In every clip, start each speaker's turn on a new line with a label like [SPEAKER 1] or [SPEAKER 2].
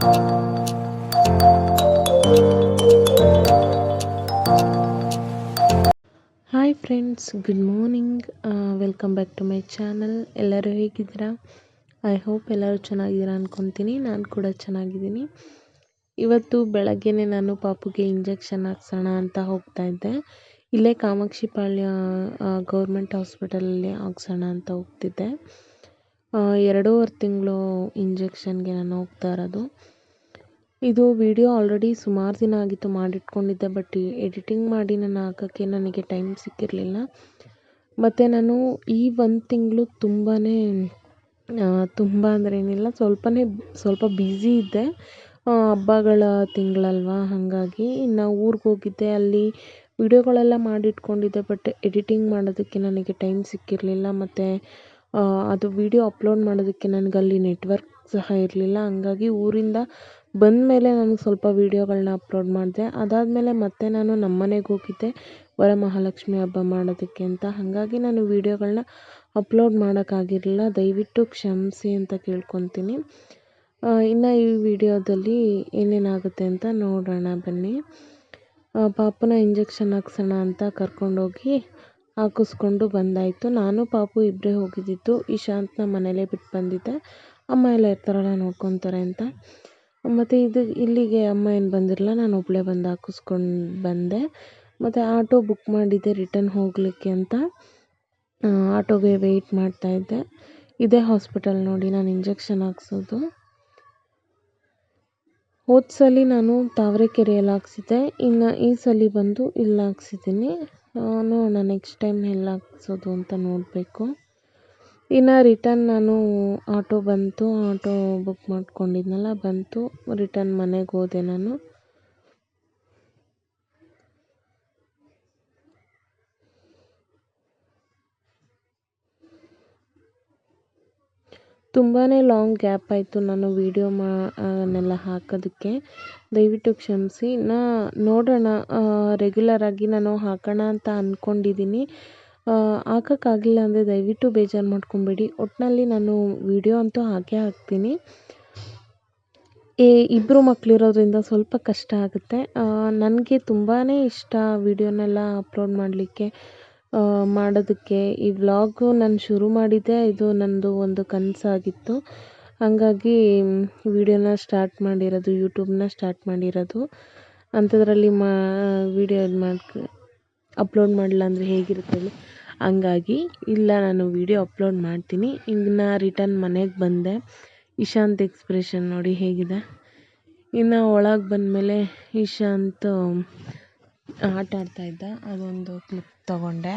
[SPEAKER 1] Hi friends good morning welcome back to my channel ಎಲ್ಲರೂ ಹೇಗಿದ್ದೀರಾ? I hope ಎಲ್ಲರೂ ಚೆನ್ನಾಗಿದ್ದೀರಾ ಅಂದ್ಕೊತೀನಿ ನಾನು ಕೂಡ ಚೆನ್ನಾಗಿದ್ದೀನಿ. ಇವತ್ತು ಬೆಳಗ್ಗೆನೇ ನಾನು ಪಾಪುಗೆ ಇಂಜೆಕ್ಷನ್ ಹಾಕ್ಸೋಣ ಅಂತ ಹೋಗ್ತಾ ಇದ್ದೆ. ಇಲ್ಲೇ ಕಾಮಾಕ್ಷಿಪಾಳ್ಯ ಗೌರ್ಮೆಂಟ್ ಹಾಸ್ಪಿಟಲಲ್ಲಿ ಹಾಕ್ಸೋಣ ಅಂತ ಹೋಗ್ತಿದ್ದೆ. ಎರಡೂವರೆ ತಿಂಗಳು ಇಂಜೆಕ್ಷನ್ಗೆ ನಾನು ಹೋಗ್ತಾ ಇರೋದು. ಇದು ವಿಡಿಯೋ ಆಲ್ರೆಡಿ ಸುಮಾರು ದಿನ ಆಗಿತ್ತು ಮಾಡಿಟ್ಕೊಂಡಿದ್ದೆ, ಬಟ್ ಎಡಿಟಿಂಗ್ ಮಾಡಿ ನಾನು ಹಾಕೋಕ್ಕೆ ನನಗೆ ಟೈಮ್ ಸಿಕ್ಕಿರಲಿಲ್ಲ. ಮತ್ತು ನಾನು ಈ ಒಂದು ತಿಂಗಳು ತುಂಬಾ ತುಂಬ ಅಂದರೆ ಏನಿಲ್ಲ, ಸ್ವಲ್ಪನೇ, ಸ್ವಲ್ಪ ಬ್ಯುಸಿ ಇದ್ದೆ. ಹಬ್ಬಗಳ ತಿಂಗಳಲ್ವಾ, ಹಾಗಾಗಿ ಇನ್ನು ಊರಿಗೆ ಹೋಗಿದ್ದೆ. ಅಲ್ಲಿ ವಿಡಿಯೋಗಳೆಲ್ಲ ಮಾಡಿಟ್ಕೊಂಡಿದ್ದೆ, ಬಟ್ ಎಡಿಟಿಂಗ್ ಮಾಡೋದಕ್ಕೆ ನನಗೆ ಟೈಮ್ ಸಿಕ್ಕಿರಲಿಲ್ಲ. ಮತ್ತು ಅದು ವಿಡಿಯೋ ಅಪ್ಲೋಡ್ ಮಾಡೋದಕ್ಕೆ ನನಗೆ ಅಲ್ಲಿ ನೆಟ್ವರ್ಕ್ ಸಹ ಇರಲಿಲ್ಲ. ಹಂಗಾಗಿ ಊರಿಂದ ಬಂದ ಮೇಲೆ ನಾನು ಸ್ವಲ್ಪ ವೀಡಿಯೋಗಳನ್ನ ಅಪ್ಲೋಡ್ ಮಾಡಿದೆ. ಅದಾದಮೇಲೆ ಮತ್ತೆ ನಾನು ನಮ್ಮ ಮನೆಗೆ ಹೋಗಿದ್ದೆ. ವರಮಹಾಲಕ್ಷ್ಮಿ ಹಬ್ಬ ಮಾಡೋದಕ್ಕೆ ಅಂತ. ಹಾಗಾಗಿ ನಾನು ವೀಡಿಯೋಗಳನ್ನ ಅಪ್ಲೋಡ್ ಮಾಡೋಕ್ಕಾಗಿರಲಿಲ್ಲ. ದಯವಿಟ್ಟು ಕ್ಷಮಿಸಿ ಅಂತ ಕೇಳ್ಕೊತೀನಿ. ಇನ್ನು ಈ ವಿಡಿಯೋದಲ್ಲಿ ಏನೇನಾಗುತ್ತೆ ಅಂತ ನೋಡೋಣ ಬನ್ನಿ. ಪಾಪುನ ಇಂಜೆಕ್ಷನ್ ಹಾಕ್ಸೋಣ ಅಂತ ಕರ್ಕೊಂಡೋಗಿ ಹಾಕಿಸ್ಕೊಂಡು ಬಂದಾಯಿತು. ನಾನು ಪಾಪು ಇಬ್ಬರೇ ಹೋಗಿದ್ದಿದ್ದು, ಇಶಾಂತ್ನ ಮನೇಲೇ ಬಿಟ್ಟು ಬಂದಿದ್ದೆ. ಅಮ್ಮ ಎಲ್ಲ ಇರ್ತಾರಲ್ಲ, ನೋಡ್ಕೊತಾರೆ ಅಂತ. ಮತ್ತು ಇದು ಇಲ್ಲಿಗೆ ಅಮ್ಮ ಏನು ಬಂದಿರಲಿಲ್ಲ, ನಾನು ಒಬ್ಬಳೇ ಬಂದು ಹಾಕಿಸ್ಕೊಂಡು ಬಂದೆ. ಮತ್ತು ಆಟೋ ಬುಕ್ ಮಾಡಿದ್ದೆ, ರಿಟರ್ನ್ ಹೋಗಲಿಕ್ಕೆ ಅಂತ. ಆಟೋಗೆ ವೆಯ್ಟ್ ಮಾಡ್ತಾಯಿದ್ದೆ ಇದೇ ಹಾಸ್ಪಿಟಲ್ ನೋಡಿ ನಾನು ಇಂಜೆಕ್ಷನ್ ಹಾಕ್ಸೋದು. ಹೋದ ಸಲ ನಾನು ತಾವರೆಕೆರೆಯಲ್ಲಿ ಹಾಕ್ಸಿದ್ದೆ. ಇನ್ನು ಈ ಸಲ ಬಂದು ಇಲ್ಲಿ ಹಾಕ್ಸಿದ್ದೀನಿ. ನೋಡೋಣ ನೆಕ್ಸ್ಟ್ ಟೈಮ್ ಎಲ್ಲಿ ಹಾಕ್ಸೋದು ಅಂತ ನೋಡಬೇಕು. ಇನ್ನು ರಿಟರ್ನ್ ನಾನು ಆಟೋ ಬಂತು ಆಟೋ ಬುಕ್ ಮಾಡ್ಕೊಂಡಿದ್ನಲ್ಲ, ಬಂತು. ರಿಟರ್ನ್ ಮನೆಗೆ ಹೋದೆ ನಾನು. ತುಂಬಾ ಲಾಂಗ್ ಗ್ಯಾಪ್ ಆಯಿತು ನಾನು ವೀಡಿಯೋ ಮಾ ನೆಲ್ಲ ಹಾಕೋದಕ್ಕೆ. ದಯವಿಟ್ಟು ಕ್ಷಮಿಸಿ. ನಾ, ನೋಡೋಣ ರೆಗ್ಯುಲರಾಗಿ ನಾನು ಹಾಕೋಣ ಅಂತ ಅಂದ್ಕೊಂಡಿದ್ದೀನಿ ಹಾಕೋಕ್ಕಾಗಿಲ್ಲ ಅಂದರೆ ದಯವಿಟ್ಟು ಬೇಜಾರು ಮಾಡ್ಕೊಬೇಡಿ. ಒಟ್ಟಿನಲ್ಲಿ ನಾನು ವೀಡಿಯೋ ಅಂತೂ ಹಾಕೇ ಹಾಕ್ತೀನಿ. ಏ ಇಬ್ಬರು ಮಕ್ಕಳಿರೋದ್ರಿಂದ ಸ್ವಲ್ಪ ಕಷ್ಟ ಆಗುತ್ತೆ. ನನಗೆ ತುಂಬಾ ಇಷ್ಟ ವೀಡಿಯೋನೆಲ್ಲ ಅಪ್ಲೋಡ್ ಮಾಡಲಿಕ್ಕೆ. ಮಾಡೋದಕ್ಕೆ ಈ ವ್ಲಾಗು ನಾನು ಶುರು ಮಾಡಿದ್ದೆ. ಇದು ನನ್ನದು ಒಂದು ಕನಸಾಗಿತ್ತು. ಹಾಗಾಗಿ ವೀಡಿಯೋನ ಸ್ಟಾರ್ಟ್ ಮಾಡಿರೋದು, ಯೂಟ್ಯೂಬ್ನ ಸ್ಟಾರ್ಟ್ ಮಾಡಿರೋದು. ಅಂಥದ್ರಲ್ಲಿ ಮಾ, ವೀಡಿಯೋ ಇದು ಮಾಡ್ಕ, ಅಪ್ಲೋಡ್ ಮಾಡಲ್ಲ ಅಂದರೆ ಹೇಗಿರುತ್ತೆ ಹೇಳಿ. ಹಂಗಾಗಿ ಇಲ್ಲ, ನಾನು ವೀಡಿಯೋ ಅಪ್ಲೋಡ್ ಮಾಡ್ತೀನಿ. ಇನ್ನು ರಿಟರ್ನ್ ಮನೆಗೆ ಬಂದೆ. ಇಶಾಂತ್ ಎಕ್ಸ್ಪ್ರೆಷನ್ ನೋಡಿ ಹೇಗಿದೆ. ಇನ್ನು ಒಳಗೆ ಬಂದಮೇಲೆ ಇಶಾಂತ್ ಆಟ ಆಡ್ತಾ ಇದ್ದ. ಅದೊಂದು ಕ್ಲಿಪ್. ತಗೊಂಡೆ.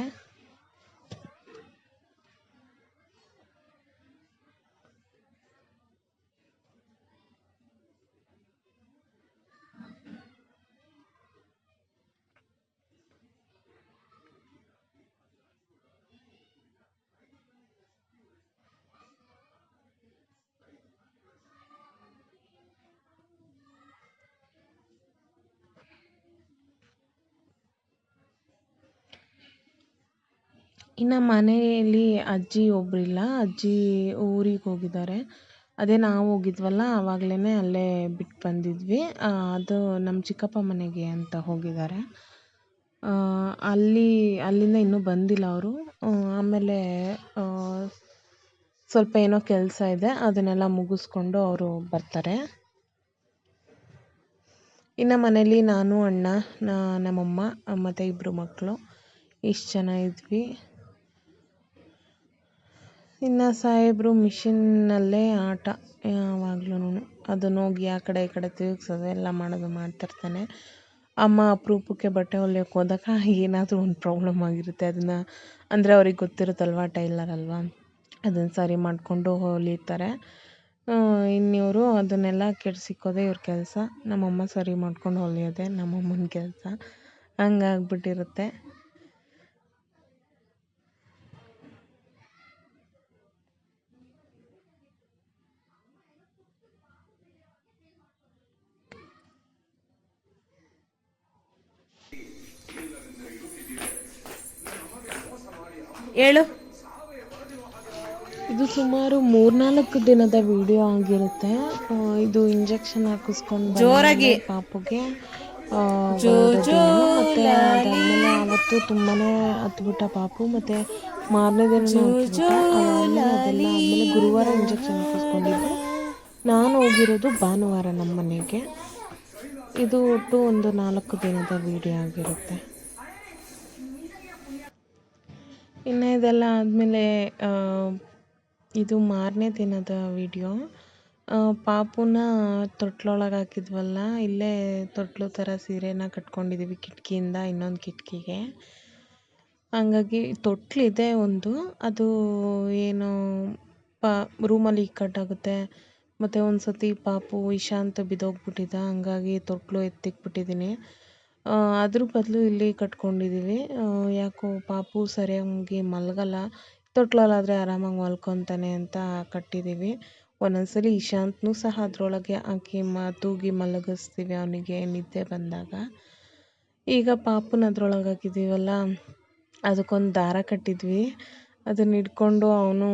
[SPEAKER 1] ಇನ್ನು ಮನೆಯಲ್ಲಿ ಅಜ್ಜಿ ಒಬ್ಬರಿಲ್ಲ ಅಜ್ಜಿ ಊರಿಗೆ ಹೋಗಿದ್ದಾರೆ. ಅದೇ ನಾವು ಹೋಗಿದ್ವಲ್ಲ ಆವಾಗಲೇ ಅಲ್ಲೇ ಬಿಟ್ಟು ಬಂದಿದ್ವಿ. ಅದು ನಮ್ಮ ಚಿಕ್ಕಪ್ಪ ಮನೆಗೆ ಅಂತ ಹೋಗಿದ್ದಾರೆ. ಅಲ್ಲಿ, ಅಲ್ಲಿಂದ ಇನ್ನೂ ಬಂದಿಲ್ಲ ಅವರು. ಆಮೇಲೆ ಸ್ವಲ್ಪ ಏನೋ ಕೆಲಸ ಇದೆ, ಅದನ್ನೆಲ್ಲ ಮುಗಿಸ್ಕೊಂಡು ಅವರು ಬರ್ತಾರೆ. ಇನ್ನು ಮನೇಲಿ ನಾನು, ಅಣ್ಣ ನಮ್ಮಮ್ಮ, ಮತ್ತು ಇಬ್ಬರು ಮಕ್ಕಳು ಇಷ್ಟು ಜನ ಇದ್ವಿ. ಇನ್ನು ಸಾಹೇಬರು ಮಿಷಿನ್ನಲ್ಲೇ ಆಟ ಯಾವಾಗ್ಲೂ ಅದನ್ನ ಹೋಗಿ ಆ ಕಡೆ ಈ ಕಡೆ ತಿರುಗ್ಸೋದು, ಎಲ್ಲ ಮಾಡೋದು ಮಾಡ್ತಿರ್ತಾನೆ. ಅಮ್ಮ ಅಪರೂಪಕ್ಕೆ ಬಟ್ಟೆ ಹೊಲಿಯೋಕೆ ಹೋದಾಗ ಏನಾದರೂ ಒಂದು ಪ್ರಾಬ್ಲಮ್ ಆಗಿರುತ್ತೆ. ಅದನ್ನು ಅಂದರೆ ಅವ್ರಿಗೆ ಗೊತ್ತಿರುತ್ತಲ್ವ ಟೈಲರ್ ಅಲ್ವಾ? ಅದನ್ನು ಸರಿ ಮಾಡಿಕೊಂಡು ಹೊಲಿತಾರೆ. ಇನ್ನಿವರು ಅದನ್ನೆಲ್ಲ ಕೆಡಿಸಿಕ್ಕೋದೇ ಇವ್ರ ಕೆಲಸ. ನಮ್ಮಮ್ಮ ಸರಿ ಮಾಡ್ಕೊಂಡು ಹೊಲಿಯೋದೇ ನಮ್ಮಮ್ಮನ ಕೆಲಸ. ಹಂಗಾಗ್ಬಿಟ್ಟಿರುತ್ತೆ. ಹೇಳು. ಇದು ಸುಮಾರು ಮೂರ್ನಾಲ್ಕು ದಿನದ ವಿಡಿಯೋ ಆಗಿರುತ್ತೆ. ಇದು ಇಂಜೆಕ್ಷನ್ ಹಾಕಿಸ್ಕೊಂಡು ಜೋರಾಗಿ. ಪಾಪುಗೆ. ಮತ್ತೆ ಅದಾದ್ಮೇಲೆ ಅವತ್ತು ತುಂಬಾನೇ ಹತ್ಬಿಟ್ಟ ಪಾಪು. ಮತ್ತೆ ಮಾರನೇ ದಿನ ಅದೆಲ್ಲ ಗುರುವಾರ ಇಂಜೆಕ್ಷನ್ ಹಾಕಿಸ್ಕೊಂಡಿದ್ದು. ನಾನು ಹೋಗಿರೋದು ಭಾನುವಾರ ನಮ್ಮ ಮನೆಗೆ ಇದು ಒಟ್ಟು ಒಂದು ನಾಲ್ಕು ದಿನದ ವಿಡಿಯೋ ಆಗಿರುತ್ತೆ. ಇನ್ನು ಇದೆಲ್ಲ ಆದಮೇಲೆ ಇದು ಮಾರನೇ ದಿನದ ವಿಡಿಯೋ ಪಾಪುನ ತೊಟ್ಲೊಳಗೆ ಹಾಕಿದ್ವಲ್ಲ, ಇಲ್ಲೇ ತೊಟ್ಲು ಥರ ಸೀರೆನ ಕಟ್ಕೊಂಡಿದ್ದೀವಿ ಕಿಟಕಿಯಿಂದ ಇನ್ನೊಂದು ಕಿಟಕಿಗೆ. ಹಂಗಾಗಿ ತೊಟ್ಲಿದೆ ಒಂದು, ಅದು ಏನು ಪ, ರೂಮಲ್ಲಿ ಇಕ್ಕಟ್ಟಾಗುತ್ತೆ ಮತ್ತು ಒಂದು ಸತಿ ಪಾಪು ಇಶಾಂತ್ ಬಿದ್ದೋಗ್ಬಿಟ್ಟಿದ್ದ ಹಂಗಾಗಿ ತೊಟ್ಲು ಎತ್ತಿಕ್ಬಿಟ್ಟಿದ್ದೀನಿ ಅದ್ರ ಬದಲು ಇಲ್ಲಿ ಕಟ್ಕೊಂಡಿದ್ದೀವಿ ಯಾಕೋ ಪಾಪು ಸರಿಯಾಗಿ ಮಲಗಲ್ಲ. ತೊಟ್ಲಲ್ಲಾದರೆ ಆರಾಮಾಗಿ ಮಲ್ಕೊತಾನೆ ಅಂತ ಕಟ್ಟಿದ್ದೀವಿ ಒಂದೊಂದ್ಸಲಿ ಇಶಾಂತನೂ ಸಹ ಅದರೊಳಗೆ ಹಾಕಿ ಮ, ತೂಗಿ ಮಲಗಿಸ್ತೀವಿ ಅವನಿಗೆ ನಿದ್ದೆ ಬಂದಾಗ. ಈಗ ಪಾಪುನ ಅದ್ರೊಳಗೆ ಹಾಕಿದ್ದೀವಲ್ಲ ಅದಕ್ಕೊಂದು ದಾರ ಕಟ್ಟಿದ್ವಿ. ಅದನ್ನ ಹಿಡ್ಕೊಂಡು ಅವನು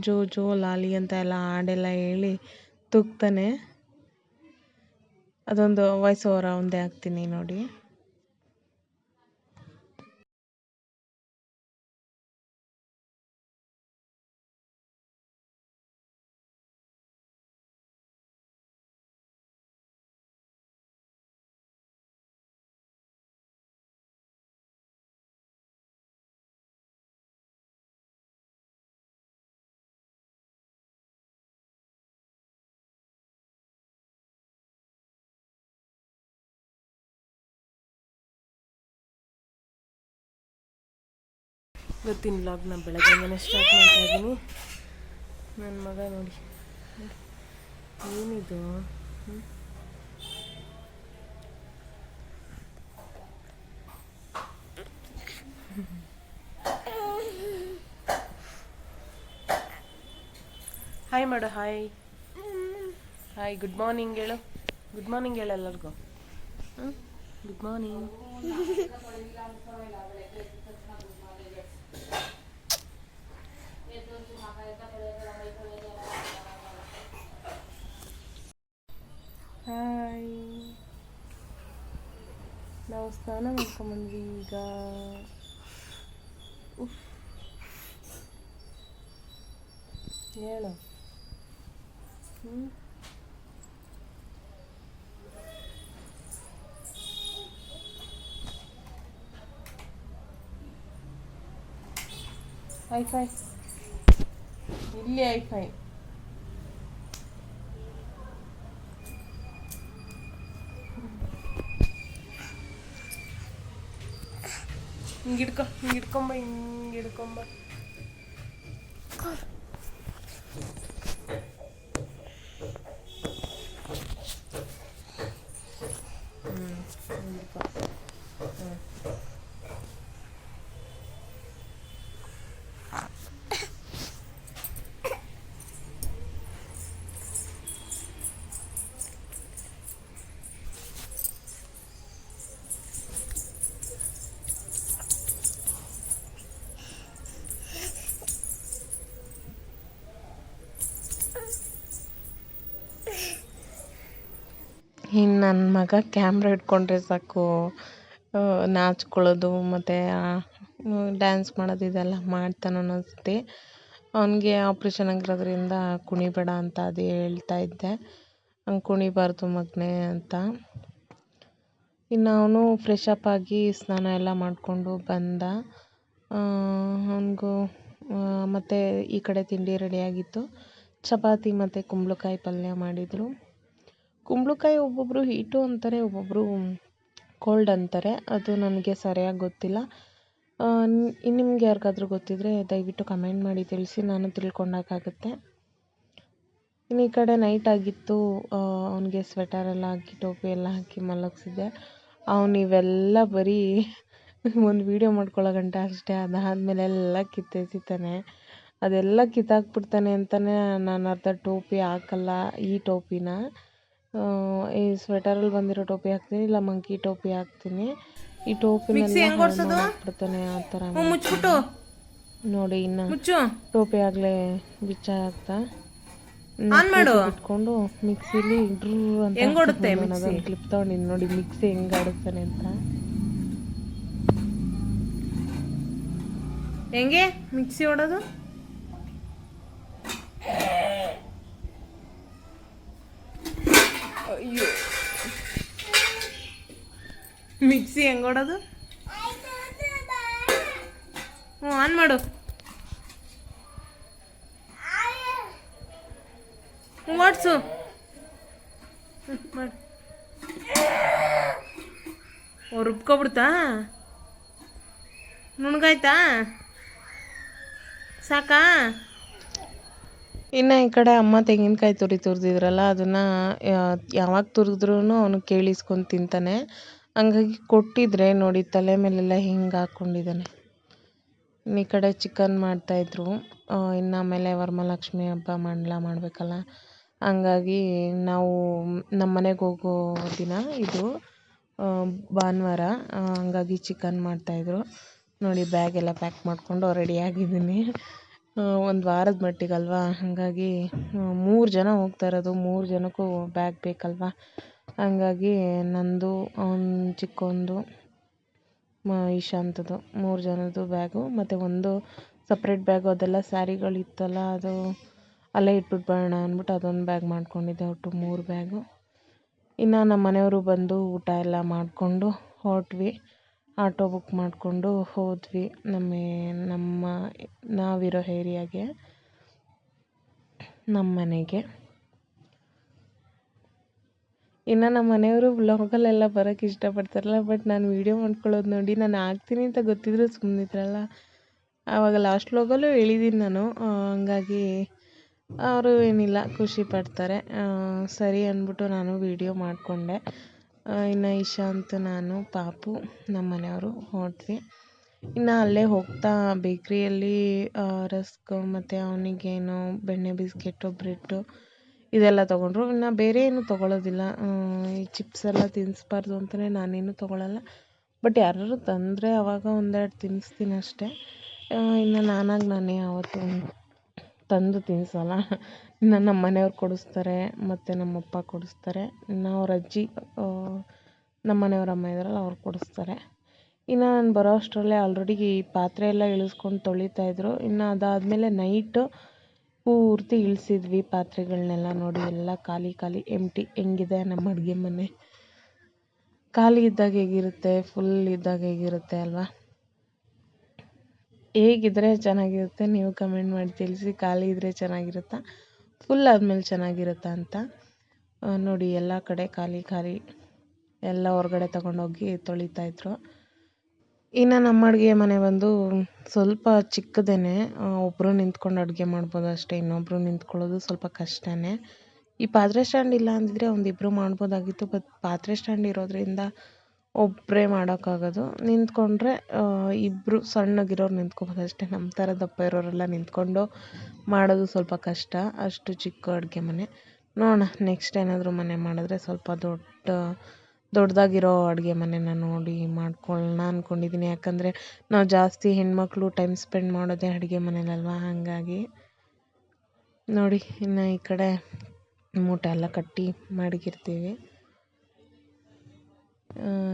[SPEAKER 1] ಜೋ ಜೋ ಲಾಲಿ ಅಂತ ಎಲ್ಲ ಹಾಡೆಲ್ಲ ಹೇಳಿ ತೂಗ್ತಾನೆ. ಅದೊಂದು ವಾಯ್ಸ್ ಓವರ್ ಒಂದೇ ಹಾಕ್ತೀನಿ ನೋಡಿ. ಇವತ್ತಿನ ವ್ಲಾಗ್ನ ಬೆಳಗ್ಗೆನೇ ಸ್ಟಾರ್ಟ್ ಮಾಡ್ತಾ ಇದ್ದೀನಿ ನನ್ನ ಮಗ ನೋಡಿ. ಏನಿದು? ಹಾಯ್ ಮಾಡು ಹಾಯ್ ಹಾಯ್ ಗುಡ್ ಮಾರ್ನಿಂಗ್ ಹೇಳು. ಗುಡ್ ಮಾರ್ನಿಂಗ್ ಹೇಳು ಎಲ್ಲರಿಗೂ. ಗುಡ್ ಮಾರ್ನಿಂಗ್ ನಾವು ಸ್ನಾನ ಮಾಡ್ಕೊಂಬಂದ್ವಿ ಈಗ ಉಫ್. ಹೇಳು ಹ್ಞೂ ಐಫೈ ಇಲ್ಲಿ ಹಿಂಗೆ ಹಿಡ್ಕೊ ಹಿಂಗೆ ಹಿಂಗೆ ಹಿಡ್ಕೊಂಬ ಹ್ಮ್, ಹಿಂಗ್ ಹಿಡ್ಕೊ. ಹ್ಮ್. ಇನ್ನು ನನ್ನ ಮಗ ಕ್ಯಾಮ್ರಾ ಹಿಡ್ಕೊಂಡ್ರೆ ಸಾಕು. ನಾಚ್ಕೊಳ್ಳೋದು, ಮತ್ತು ಡ್ಯಾನ್ಸ್ ಮಾಡೋದು ಇದೆಲ್ಲ ಮಾಡ್ತಾನೆ ಅನ್ನಿಸುತ್ತೆ ಅವನಿಗೆ ಆಪ್ರೇಷನ್ ಆಗಿರೋದ್ರಿಂದ ಕುಣಿಬೇಡ ಅಂತ ಅದು ಹೇಳ್ತಾ ಇದ್ದೆ. ಕುಣಿಬಾರ್ದು ಮಗನೇ ಅಂತ. ಇನ್ನು ಅವನು ಫ್ರೆಶ್ ಅಪ್ ಆಗಿ ಸ್ನಾನ ಎಲ್ಲ ಮಾಡಿಕೊಂಡು ಬಂದ. ಅವನಿಗೂ ಮತ್ತು ಈ ಕಡೆ ತಿಂಡಿ ರೆಡಿಯಾಗಿತ್ತು ಚಪಾತಿ ಮತ್ತು ಕುಂಬಳಕಾಯಿ ಪಲ್ಯ ಮಾಡಿದರು. ಕುಂಬಳಕಾಯಿ ಒಬ್ಬೊಬ್ಬರು ಹೀಟು ಅಂತಾರೆ ಒಬ್ಬೊಬ್ಬರು ಕೋಲ್ಡ್ ಅಂತಾರೆ. ಅದು ನನಗೆ ಸರಿಯಾಗಿ ಗೊತ್ತಿಲ್ಲ. ನಿಮ್ಗೆ ಯಾರಿಗಾದ್ರೂ ಗೊತ್ತಿದ್ದರೆ ದಯವಿಟ್ಟು ಕಮೆಂಟ್ ಮಾಡಿ ತಿಳಿಸಿ, ನಾನು ತಿಳ್ಕೊಂಡಾಗುತ್ತೆ ಇನ್ನು ಈ ಕಡೆ ನೈಟ್ ಆಗಿತ್ತು ಅವನಿಗೆ ಸ್ವೆಟರ್ ಎಲ್ಲ ಹಾಕಿ, ಟೋಪಿ ಎಲ್ಲ ಹಾಕಿ ಮಲಗಿಸಿದ್ದೆ. ಅವನು ಇವೆಲ್ಲ ಬರೀ ಒಂದು ವೀಡಿಯೋ ಮಾಡ್ಕೊಳ್ಳೋ ಗಂಟೆ ಅಷ್ಟೇ, ಅದಾದಮೇಲೆ ಎಲ್ಲ ಕಿತ್ತೆಸಿತಾನೆ. ಅದೆಲ್ಲ ಕಿತ್ತಾಕ್ಬಿಡ್ತಾನೆ ಅಂತಲೇ ನಾನು ಅರ್ಧ ಟೋಪಿ ಹಾಕಲ್ಲ ಈ ಟೋಪಿನ. ಈ ಸ್ವೆಟರಲ್ಲಿ ಬಂದಿರೋ ಟೋಪಿ ಹಾಕ್ತೀನಿ ಇಲ್ಲ ಮಂಕಿ ಟೋಪಿ ಹಾಕ್ತೀನಿ. ಈ ಟೋಪಿ ಹಾಕ್ಬಿಡ್ತಾನೆ ಆ ಥರ ನೋಡಿ ಇನ್ನು ಟೋಪಿ ಆಗಲೇ ಬಿಚ್ಚ ಹಾಕ್ತಾ
[SPEAKER 2] ಮಾಡು.
[SPEAKER 1] ಇಟ್ಕೊಂಡು ಮಿಕ್ಸಿಲಿ ಡ್ರೂ ಅಂತ ಕ್ಲಿಪ್ ತಗೊಂಡಿನಿ ನೋಡಿ ಮಿಕ್ಸಿ ಹೆಂಗ್ ಆಡುತ್ತಾನೆ ಅಂತ.
[SPEAKER 2] ಹೆಂಗೆ? ಮಿಕ್ಸಿ ಓಡೋದು? ಅಯ್ಯೋ ಮಿಕ್ಸಿ ಹೆಂಗ್ ಓಡೋದು ಹ್ಞೂ ಆನ್ ಮಾಡು ಓಡಿಸು ಮಾಡು ಓ ರುಬ್ಕೊಬಿಡ್ತಾ ನುಣ್ಗಾಯ್ತಾ ಸಾಕಾ
[SPEAKER 1] ಇನ್ನು ಈ ಕಡೆ ಅಮ್ಮ ತೆಂಗಿನಕಾಯಿ ತುರಿ ತುರಿದಿದ್ರಲ್ಲ, ಅದನ್ನು ಯಾವಾಗ ತುರಿದ್ರೂ ಅವನು ಕೇಳಿಸ್ಕೊಂಡು ತಿಂತಾನೆ. ಹಂಗಾಗಿ ಕೊಟ್ಟಿದ್ರೆ ನೋಡಿ, ತಲೆ ಮೇಲೆಲ್ಲ ಹಿಂಗೆ ಹಾಕ್ಕೊಂಡಿದ್ದಾನೆ ಈ ಕಡೆ ಚಿಕನ್ ಮಾಡ್ತಾಯಿದ್ರು. ಇನ್ನು ಆಮೇಲೆ ವರಮಹಾಲಕ್ಷ್ಮಿ ಹಬ್ಬ ಮಂಡಲ ಮಾಡಬೇಕಲ್ಲ. ಹಂಗಾಗಿ ನಾವು ನಮ್ಮ ಮನೆಗೆ ಹೋಗೋ ದಿನ ಇದು ಭಾನುವಾರ. ಹಂಗಾಗಿ ಚಿಕನ್ ಮಾಡ್ತಾಯಿದ್ರು. ನೋಡಿ, ಬ್ಯಾಗ್ ಎಲ್ಲ ಪ್ಯಾಕ್ ಮಾಡಿಕೊಂಡು ರೆಡಿಯಾಗಿದ್ದೀನಿ ಒಂದು ವಾರದ ಮಟ್ಟಿಗಲ್ವಾ? ಹಾಗಾಗಿ ಮೂರು ಜನ ಹೋಗ್ತಾ ಇರೋದು, ಮೂರು ಜನಕ್ಕೂ ಬ್ಯಾಗ್ ಬೇಕಲ್ವಾ? ಹಾಗಾಗಿ ನನ್ನದು ಅವ್ನ ಚಿಕ್ಕೊಂದು, ಮ ಇಶಾಂತದು ಮೂರು ಜನದ್ದು ಬ್ಯಾಗು ಮತ್ತು ಒಂದು ಸಪ್ರೇಟ್ ಬ್ಯಾಗು ಅದೆಲ್ಲ ಸ್ಯಾರಿಗಳಿತ್ತಲ್ಲ ಅದು ಅಲ್ಲೇ ಇಟ್ಬಿಟ್ಟು ಬರೋಣ ಅಂದ್ಬಿಟ್ಟು ಅದೊಂದು ಬ್ಯಾಗ್ ಮಾಡ್ಕೊಂಡಿದ್ದೆ, ಒಟ್ಟು ಮೂರು ಬ್ಯಾಗು ಇನ್ನು ನಮ್ಮ ಮನೆಯವರು ಬಂದು ಊಟ ಎಲ್ಲ ಮಾಡಿಕೊಂಡು ಹೊರಟ್ವಿ. ಆಟೋ ಬುಕ್ ಮಾಡಿಕೊಂಡು ಹೋದ್ವಿ. ನಮ್ಮ ನಮ್ಮ, ನಾವಿರೋ ಏರಿಯಾಗೆ ನಮ್ಮ ಮನೆಗೆ ಇನ್ನು ನಮ್ಮ ಮನೆಯವರು ವ್ಲಾಗಲ್ಲೆಲ್ಲ ಬರೋಕ್ಕೆ ಇಷ್ಟಪಡ್ತಾರಲ್ಲ ಬಟ್ ನಾನು ವೀಡಿಯೋ ಮಾಡ್ಕೊಳ್ಳೋದು ನೋಡಿ ನಾನು ಆಗ್ತೀನಿ ಅಂತ ಗೊತ್ತಿದ್ರು ಸುಮ್ಮನಿದ್ರಲ್ಲ ಆವಾಗ ಲಾಸ್ಟ್ ವ್ಲಾಗಲ್ಲೂ ಹೇಳಿದ್ದೀನಿ ನಾನು. ಹಂಗಾಗಿ ಅವರು ಏನಿಲ್ಲ, ಖುಷಿ ಪಡ್ತಾರೆ. ಸರಿ ಅಂದ್ಬಿಟ್ಟು ನಾನು ವೀಡಿಯೋ ಮಾಡಿಕೊಂಡೆ. ಇನ್ನು ಇಶಾಂತ್ ನಾನು, ಪಾಪು ನಮ್ಮ ಮನೆಯವರು ಹೊರಟ್ವಿ. ಇನ್ನು ಅಲ್ಲೇ ಹೋಗ್ತಾ ಬೇಕ್ರಿಯಲ್ಲಿ ರಸ್ಕ್ ಮತ್ತು ಅವನಿಗೇನು ಬೆಣ್ಣೆ ಬಿಸ್ಕೆಟು, ಬ್ರೆಡ್ಡು ಇದೆಲ್ಲ ತೊಗೊಂಡ್ರು. ಇನ್ನು ಬೇರೆ ಏನು ತೊಗೊಳೋದಿಲ್ಲ. ಈ ಚಿಪ್ಸ್ ಎಲ್ಲ ತಿನ್ನಿಸ್ಬಾರ್ದು ಅಂತಲೇ ನಾನೇನು ತೊಗೊಳಲ್ಲ. ಬಟ್ ಯಾರಾದ್ರು ತಂದರೆ ಅವಾಗ ಒಂದೆರಡು ತಿನ್ನಿಸ್ತೀನಿ ಅಷ್ಟೇ. ಇನ್ನು ನಾನಾಗಿ ನಾನೇ ಯಾವತ್ತೂ ತಂದು ತಿನ್ನಿಸಲ್ಲ ಇನ್ನು ನಮ್ಮ ಮನೆಯವ್ರು ಕೊಡಿಸ್ತಾರೆ, ಮತ್ತು ನಮ್ಮ ಅಪ್ಪ ಕೊಡಿಸ್ತಾರೆ. ಇನ್ನು ಅವ್ರ ಅಜ್ಜಿ ನಮ್ಮ ಮನೆಯವ್ರ ಅಮ್ಮ ಇದ್ದಾರಲ್ಲ, ಅವ್ರು ಕೊಡಿಸ್ತಾರೆ. ಇನ್ನು ನಾನು ಬರೋ ಅಷ್ಟರಲ್ಲೇ ಆಲ್ರೆಡಿ ಪಾತ್ರೆ ಎಲ್ಲ ಇಳಿಸ್ಕೊಂಡು ತೊಳಿತಾ ಇದ್ರು. ಇನ್ನು ಅದಾದಮೇಲೆ ನೈಟು ಪೂರ್ತಿ ಇಳಿಸಿದ್ವಿ ಪಾತ್ರೆಗಳನ್ನೆಲ್ಲ ನೋಡಿ, ಎಲ್ಲ ಖಾಲಿ ಖಾಲಿ ಎಂಟಿ ಹೆಂಗಿದೆ ನಮ್ಮ ಅಡುಗೆ ಮನೆ. ಖಾಲಿ ಇದ್ದಾಗ ಹೇಗಿರುತ್ತೆ ಫುಲ್ ಇದ್ದಾಗ ಹೇಗಿರುತ್ತೆ ಅಲ್ವಾ? ಹೇಗಿದ್ರೆ ಚೆನ್ನಾಗಿರುತ್ತೆ, ನೀವು ಕಮೆಂಟ್ ಮಾಡಿ ತಿಳಿಸಿ, ಖಾಲಿ ಇದ್ದರೆ ಚೆನ್ನಾಗಿರುತ್ತಾ? ಫುಲ್ ಆದಮೇಲೆ ಚೆನ್ನಾಗಿರುತ್ತಾ ಅಂತ. ನೋಡಿ, ಎಲ್ಲ ಕಡೆ ಖಾಲಿ ಖಾಲಿ ಎಲ್ಲ ಹೊರಗಡೆ ತಗೊಂಡೋಗಿ ತೊಳಿತಾಯಿದ್ರು ಇನ್ನು ನಮ್ಮ ಅಡುಗೆ ಮನೆ ಬಂದು ಸ್ವಲ್ಪ ಚಿಕ್ಕದೇ ಒಬ್ಬರು ನಿಂತ್ಕೊಂಡು ಅಡುಗೆ ಮಾಡ್ಬೋದು ಅಷ್ಟೇ ಇನ್ನೊಬ್ಬರು ನಿಂತ್ಕೊಳ್ಳೋದು ಸ್ವಲ್ಪ ಕಷ್ಟನೇ. ಈ ಪಾತ್ರೆ ಸ್ಟ್ಯಾಂಡ್ ಇಲ್ಲ ಅಂದಿದ್ರೆ ಒಂದಿಬ್ಬರು ಮಾಡ್ಬೋದಾಗಿತ್ತು, ಬಟ್ ಪಾತ್ರೆ ಸ್ಟ್ಯಾಂಡ್ ಇರೋದ್ರಿಂದ ಒಬ್ಬರೇ ಮಾಡೋಕ್ಕಾಗೋದು. ನಿಂತ್ಕೊಂಡ್ರೆ ಇಬ್ಬರು ಸಣ್ಣಗಿರೋರು ನಿಂತ್ಕೊಬೋದು ಅಷ್ಟೇ. ನಮ್ಮ ಥರ ದಪ್ಪ ಇರೋರೆಲ್ಲ ನಿಂತ್ಕೊಂಡು ಮಾಡೋದು ಸ್ವಲ್ಪ ಕಷ್ಟ. ಅಷ್ಟು ಚಿಕ್ಕ ಅಡುಗೆ ಮನೆ. ನೋಡೋಣ ನೆಕ್ಸ್ಟ್ ಏನಾದರೂ ಮನೆ ಮಾಡಿದ್ರೆ ಸ್ವಲ್ಪ ದೊಡ್ಡ, ದೊಡ್ಡದಾಗಿರೋ ಅಡುಗೆ ಮನೆನ ನೋಡಿ ಮಾಡ್ಕೊಳ್ಳೋಣ ಅಂದ್ಕೊಂಡಿದ್ದೀನಿ ಯಾಕಂದರೆ, ನಾವು ಜಾಸ್ತಿ ಹೆಣ್ಮಕ್ಳು ಟೈಮ್ ಸ್ಪೆಂಡ್ ಮಾಡೋದೇ ಅಡುಗೆ ಮನೇಲಲ್ವಾ? ಹಾಗಾಗಿ ನೋಡಿ, ಇನ್ನು ಈ ಕಡೆ ಮೂಟೆ ಎಲ್ಲ ಕಟ್ಟಿ ಮಡಗಿರ್ತೀವಿ.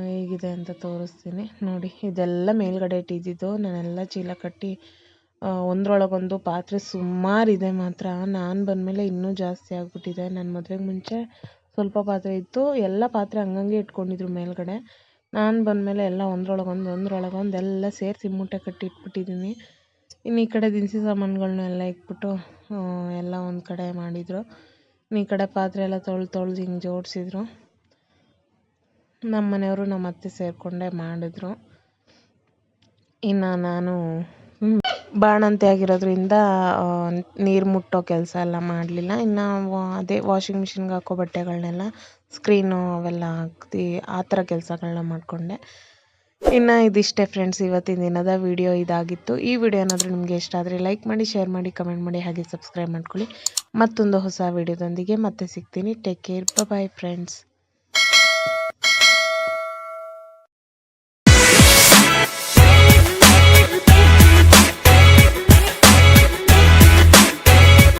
[SPEAKER 1] ಹೇಗಿದೆ ಅಂತ ತೋರಿಸ್ತೀನಿ. ನೋಡಿ, ಇದೆಲ್ಲ ಮೇಲ್ಗಡೆ ಇಟ್ಟಿದ್ದಿದ್ದು ನಾನೆಲ್ಲ ಚೀಲ ಕಟ್ಟಿ ಒಂದರೊಳಗೊಂದು ಪಾತ್ರೆ ಸುಮಾರಿದೆ ಮಾತ್ರ. ನಾನು ಬಂದಮೇಲೆ ಇನ್ನೂ ಜಾಸ್ತಿ ಆಗಿಬಿಟ್ಟಿದೆ. ನನ್ನ ಮದುವೆಗೆ ಮುಂಚೆ ಸ್ವಲ್ಪ ಪಾತ್ರೆ ಇತ್ತು. ಎಲ್ಲ ಪಾತ್ರೆ ಹಂಗಂಗೆ ಇಟ್ಕೊಂಡಿದ್ರು ಮೇಲ್ಗಡೆ. ನಾನು ಬಂದಮೇಲೆ ಎಲ್ಲ ಒಂದರೊಳಗೊಂದು ಒಂದರೊಳಗೊಂದು ಎಲ್ಲ ಸೇರಿಸಿ ಮೂಟೆ ಕಟ್ಟಿ ಇಟ್ಬಿಟ್ಟಿದ್ದೀನಿ ಇನ್ನು ಈ ಕಡೆ ದಿನಸಿ ಸಾಮಾನುಗಳ್ನೆಲ್ಲ ಇಟ್ಬಿಟ್ಟು ಎಲ್ಲ ಒಂದು ಕಡೆ ಮಾಡಿದರು. ಇನ್ನು ಈ ಕಡೆ ಪಾತ್ರೆ ಎಲ್ಲ ತೊಳ್ದು ತೊಳೆದು ಹಿಂಗೆ ಜೋಡಿಸಿದ್ರು. ನಮ್ಮ ಮನೆಯವರು ನಮ್ಮ ಅತ್ತೆ ಸೇರಿಕೊಂಡೇ ಮಾಡಿದ್ರು. ಇನ್ನು ನಾನು ಬಾಣಂತಿ ಆಗಿರೋದ್ರಿಂದ ನೀರು ಮುಟ್ಟೋ ಕೆಲಸ ಎಲ್ಲ ಮಾಡಲಿಲ್ಲ. ಇನ್ನು ಅದೇ ವಾಷಿಂಗ್ ಮಿಷಿನ್ಗೆ ಹಾಕೋ ಬಟ್ಟೆಗಳನ್ನೆಲ್ಲ ಸ್ಕ್ರೀನು ಅವೆಲ್ಲ ಹಾಕ್ತಿ, ಆ ಥರ ಕೆಲಸಗಳನ್ನ ಮಾಡಿಕೊಂಡೆ. ಇನ್ನು ಇದಿಷ್ಟೇ ಫ್ರೆಂಡ್ಸ್ ಇವತ್ತಿನ ದಿನದ ವಿಡಿಯೋ ಇದಾಗಿತ್ತು. ಈ ವಿಡಿಯೋ ಏನಾದರೂ ನಿಮಗೆ ಇಷ್ಟ ಆದರೆ ಲೈಕ್ ಮಾಡಿ ಶೇರ್ ಮಾಡಿ ಕಮೆಂಟ್ ಮಾಡಿ, ಹಾಗೆ ಸಬ್ಸ್ಕ್ರೈಬ್ ಮಾಡ್ಕೊಳ್ಳಿ. ಮತ್ತೊಂದು ಹೊಸ ವಿಡಿಯೋದೊಂದಿಗೆ ಮತ್ತೆ ಸಿಗ್ತೀನಿ. Take care bye friends